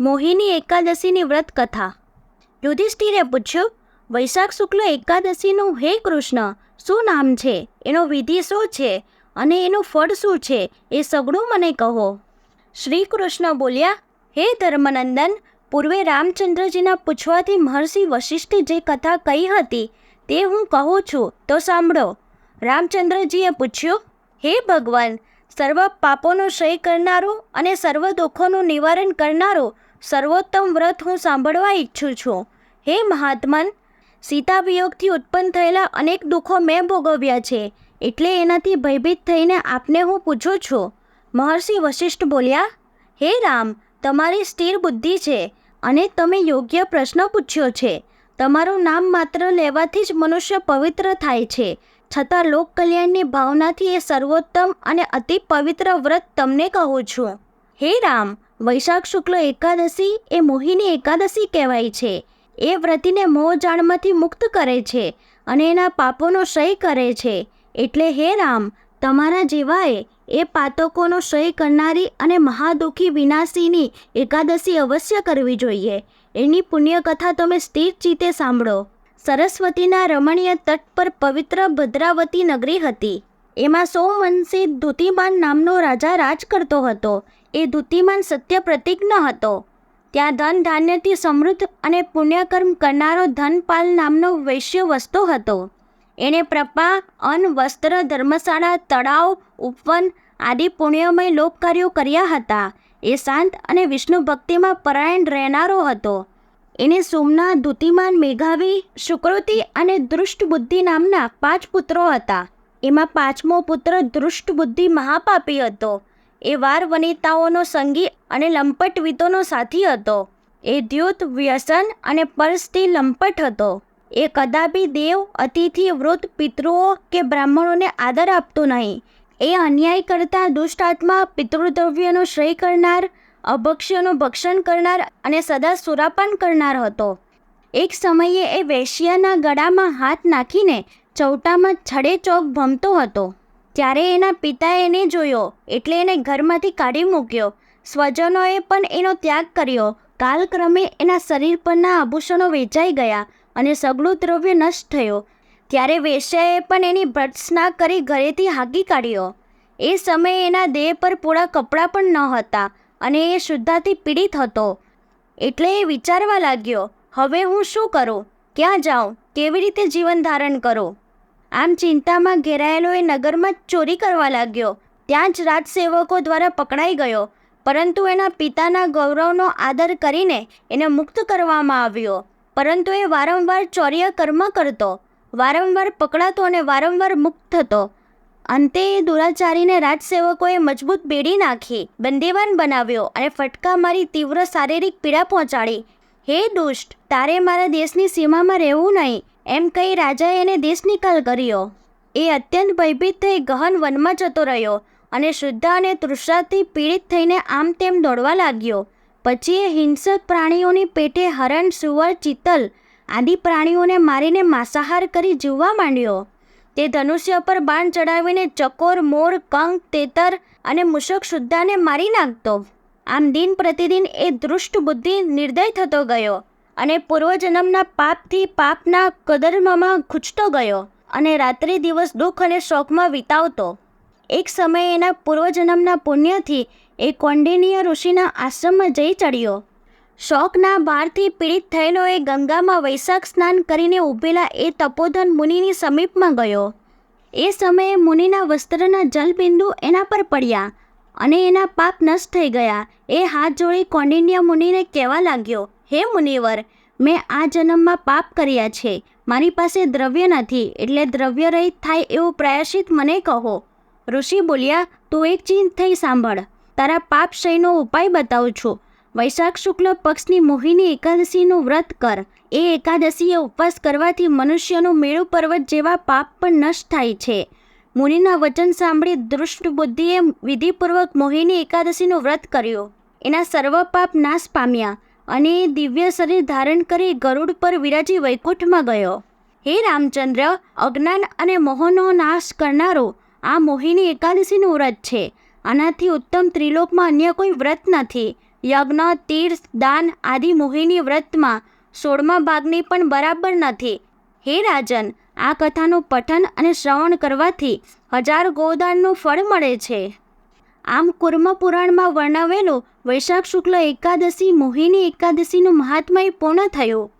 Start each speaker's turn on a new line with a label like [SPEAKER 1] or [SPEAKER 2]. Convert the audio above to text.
[SPEAKER 1] મોહિની એકાદશીની વ્રત કથા યુધિષ્ઠિરે પૂછ્યું, વૈશાખ શુક્લ એકાદશીનું હે કૃષ્ણ, શું નામ છે? એનો વિધિ શું છે? અને એનું ફળ શું છે? એ સગળું મને કહો. શ્રી કૃષ્ણ બોલ્યા, હે ધર્મનંદન, પૂર્વે રામચંદ્રજીના પૂછવાથી મહર્ષિ વશિષ્ઠે જે કથા કહી હતી, તે હું કહું છું, તો સાંભળો. રામચંદ્રજીએ પૂછ્યું, હે ભગવાન સર્વ પાપોનો ક્ષય કરનારો અને સર્વ દુઃખોનું નિવારણ કરનારો સર્વોત્તમ વ્રત હું સાંભળવા ઈચ્છું છું. હે મહાત્મન સીતા વિયોગથી ઉત્પન્ન થયેલા અનેક દુઃખો મેં ભોગવ્યા છે, એટલે એનાથી ભયભીત થઈને આપને હું પૂછું છું. મહર્ષિ વશિષ્ઠ બોલ્યા, હે રામ, તમારી સ્થિર બુદ્ધિ છે અને તમે યોગ્ય પ્રશ્ન પૂછ્યો છે. તમારું નામ માત્ર લેવાથી જ મનુષ્ય પવિત્ર થાય છે. છતાં લોક કલ્યાણની ભાવનાથી એ સર્વોત્તમ અને અતિ પવિત્ર વ્રત તમને કહું છું. હે રામ, વૈશાખ શુક્લ એકાદશી એ મોહિની એકાદશી કહેવાય છે. એ વ્રતિને મોહજાળમાંથી મુક્ત કરે છે અને એના પાપોનો ક્ષય કરે છે. એટલે હે રામ, તમારા જેવાએ એ પાતકોનો ક્ષય કરનારી અને મહાદુખી વિનાશીની એકાદશી અવશ્ય કરવી જોઈએ. એની પુણ્યકથા તમે સ્થિર ચિત્તે સાંભળો. સરસ્વતીના રમણીય તટ પર પવિત્ર ભદ્રાવતી નગરી હતી. એમાં સોમવંશી ધુતિમાન નામનો રાજા રાજ કરતો હતો. એ ધુતિમાન સત્ય પ્રતિજ્ઞ હતો. ત્યાં ધન ધાન્યથી સમૃદ્ધ અને પુણ્યકર્મ કરનારો ધનપાલ નામનો વૈશ્ય વસતો હતો. એણે પ્રપા, અન્ન, વસ્ત્ર, ધર્મશાળા, તળાવ, ઉપવન આદિ પુણ્યમય લોકકાર્યો કર્યા હતા. એ શાંત અને વિષ્ણુ ભક્તિમાં પરાયણ રહેનારો હતો. એને સોમનાથ ધુતિમાન મેઘાવી શુક્રુતિ અને દૃષ્ટ બુદ્ધિ નામના પાંચ પુત્રો હતા. એમાં પાંચમો પુત્ર દૃષ્ટ બુદ્ધિ મહાપાપી હતો. એ વાર વનિતાઓનો સંગી અને લંપટવિતોનો સાથી હતો. એ દ્યુત, વ્યસન અને પરસ્થી લંપટ હતો. એ કદાપી દેવ, અતિથિ, વૃદ્ધ, પિતૃઓ કે બ્રાહ્મણોને આદર આપતો નહીં. એ અન્યાય કરતા દુષ્ટ આત્મા પિતૃદ્રવ્યનો શ્રેય કરનાર અભક્ષ્યનું ભક્ષણ કરનાર અને સદા સુરાપાન કરનાર હતો. એક સમયે એ વેશ્યાના ગળામાં હાથ નાખીને ચૌટામાં છડે ચોક ભમતો હતો. ત્યારે એના પિતાએ એને જોયો, એટલે એને ઘરમાંથી કાઢી મૂક્યો. સ્વજનોએ પણ એનો ત્યાગ કર્યો. કાલક્રમે એના શરીર પરના આભૂષણો વેચાઈ ગયા અને સગળું દ્રવ્ય નષ્ટ થયો. ત્યારે વેશ્યાએ પણ એની ભર્ત્સના કરી ઘરેથી હાકી કાઢ્યો. એ સમયે એના દેહ પર પૂરા કપડાં પણ ન હતા. અને એ શુદ્ધાથી પીડિત હતો. એટલે એ વિચારવા લાગ્યો, હવે હું શું કરું? ક્યાં જાઉં? કેવી રીતે જીવન ધારણ કરું? આમ ચિંતામાં ઘેરાયેલો એ નગરમાં ચોરી કરવા લાગ્યો. ત્યાં જ રાજસેવકો દ્વારા પકડાઈ ગયો, પરંતુ એના પિતાના ગૌરવનો આદર કરીને એને મુક્ત કરવામાં આવ્યો. પરંતુ એ વારંવાર ચોર્ય કર્મ કરતો, વારંવાર પકડાતો અને વારંવાર મુક્ત થતો. અંતે દુરાચારીને રાજસેવકોએ મજબૂત બેડી નાખી, બંદીવાન બનાવ્યો અને ફટકા મારી તીવ્ર શારીરિક પીડા પહોંચાડી. હે દુષ્ટ, તારે મારા દેશની સીમામાં રહેવું નહીં એમ કહી રાજાએ એને દેશ નિકાલ કર્યો. એ અત્યંત ભયભીત થઈ ગહન વનમાં જતો રહ્યો અને શુદ્ધ અને તૃષાથી પીડિત થઈને આમ તેમ દોડવા લાગ્યો. પછી એ હિંસક પ્રાણીઓની પેટે હરણ સુવર ચિત્તલ આદિ પ્રાણીઓને મારીને માંસાહાર કરી જીવવા માંડ્યો. તે ધનુષ્ય પર બાણ ચડાવીને ચકોર, મોર, કંક, તેતર અને મુશક શુદ્ધાને મારી નાખતો. આમ દિન પ્રતિદિન એ દૃષ્ટ બુદ્ધિ નિર્દય થતો ગયો અને પૂર્વજન્મના પાપથી પાપના કદર્મમાં ખૂંચતો ગયો અને રાત્રિ દિવસ દુઃખ અને શોકમાં વિતાવતો. એક સમયે એના પૂર્વજન્મના પુણ્યથી એ કોંડિનીય ઋષિના આશ્રમમાં જઈ ચડ્યો. શોકના બારથી પીડિત થયેલો એ ગંગામાં વૈશાખ સ્નાન કરીને ઊભેલા એ તપોધન મુનિની સમીપમાં ગયો. એ સમયે મુનિના વસ્ત્રના જલબિંદુ એના પર પડ્યા અને એના પાપ નષ્ટ થઈ ગયા. એ હાથ જોડી કૌંડિન્ય મુનિને કહેવા લાગ્યો, હે મુનિવર, મેં આ જન્મમાં પાપ કર્યા છે. મારી પાસે દ્રવ્ય નથી, એટલે દ્રવ્ય રહિત થાય એવું પ્રયાસિત મને કહો. ઋષિ બોલ્યા, તું એક ચિંત થઈ સાંભળ. તારા પાપ ક્ષયનો ઉપાય બતાવું છું. વૈશાખ શુક્લ પક્ષની મોહિની એકાદશીનું વ્રત કર. એ એકાદશીએ ઉપવાસ કરવાથી મનુષ્યનું મેળુ પર્વત જેવા પાપ પણ નષ્ટ થાય છે. મુનિના વચન સાંભળી દૃષ્ટ બુદ્ધિએ વિધિપૂર્વક મોહિની એકાદશીનું વ્રત કર્યું. એના સર્વ પાપ નાશ પામ્યા અને દિવ્ય શરીર ધારણ કરી ગરુડ પર વિરાજી વૈકુંઠમાં ગયો. હે રામચંદ્ર, અજ્ઞાન અને મોહનો નાશ કરનારો આ મોહિની એકાદશીનું વ્રત છે. આનાથી ઉત્તમ ત્રિલોકમાં અન્ય કોઈ વ્રત નથી. યજ્ઞ, તીર્થ, દાન આદિ મોહિની વ્રતમાં સોળમા ભાગની પણ બરાબર નથી. હે રાજન, આ કથાનું પઠન અને શ્રવણ કરવાથી હજાર ગોદાનનું ફળ મળે છે. આમ કુર્મ પુરાણમાં વર્ણવેલું વૈશાખ શુક્લ એકાદશી મોહિની એકાદશીનું મહાત્મય પૂર્ણ થયું.